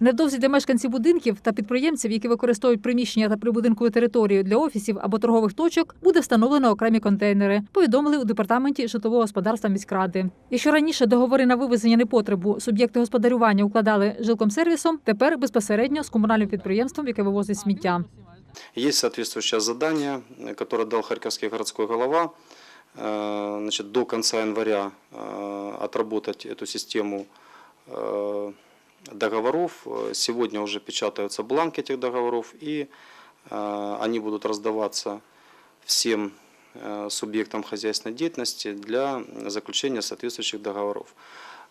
Невдовзі для мешканців будинків та підприємців, які використовують приміщення та прибудинкову територію для офісів або торгових точок, буде встановлено окремі контейнери. Повідомили у департаменті житлового господарства міськради. Якщо раніше договори на вивезення непотребу суб'єкти господарювання укладали жилкомсервісом, тепер безпосередньо з комунальним підприємством, яке вивозить сміття. Есть соответствующее задание, э, которое дал Харьковский городской голова. Э, Значит, до конца января э, отработать эту систему э, договоров. Э, Сегодня уже печатаются бланки этих договоров, и э, они будут раздаваться всем э, субъектам хозяйственной деятельности для заключения соответствующих договоров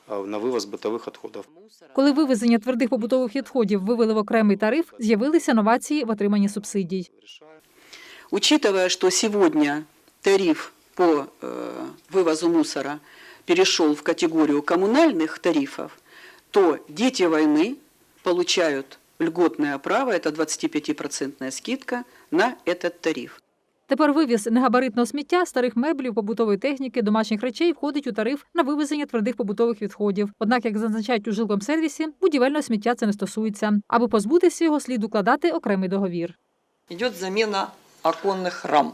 э, на вывоз бытовых отходов. Коли вивезення твердих побутових відходів вивели в окремий тариф, з'явилися новації в отриманні субсидій. Учитывая, что сегодня тариф по э, вывозу мусора перешел в категорию коммунальных тарифов, то дети войны получают льготное право, это 25% скидка на этот тариф. Тепер вивіз негабаритного сміття, старих меблів, побутової техніки, домашніх речей входить у тариф на вивезення твердих побутових відходів. Однак, як зазначають у жилкомсервісі, будівельного сміття це не стосується. Аби позбутися його, слід укладати окремий договір. идет замена оконных рам.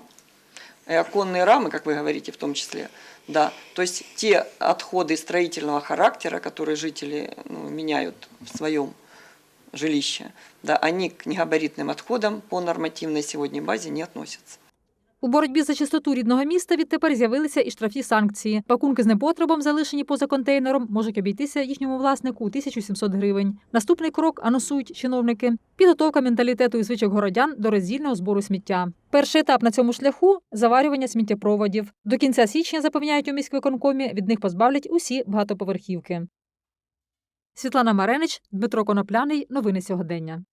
И оконные рамы, как вы говорите, в том числе, да, то есть те отходы строительного характера, которые жители ну, меняют в своем жилище, да, они к негабаритным отходам по нормативной сегодня базе не относятся. У боротьбі за чистоту рідного міста відтепер з'явилися і штрафні санкції. Пакунки з непотребом, залишені поза контейнером, можуть обійтися їхньому власнику у 1700 гривень. Наступний крок анонсують чиновники підготовка менталітету і звичок городян до роздільного збору сміття. Перший етап на цьому шляху заварювання сміттєпроводів. До кінця січня запевняють у міськвиконкомі, від них позбавлять усі багатоповерхівки. Світлана Маренич, Дмитро Конопляний. Новини сьогодення.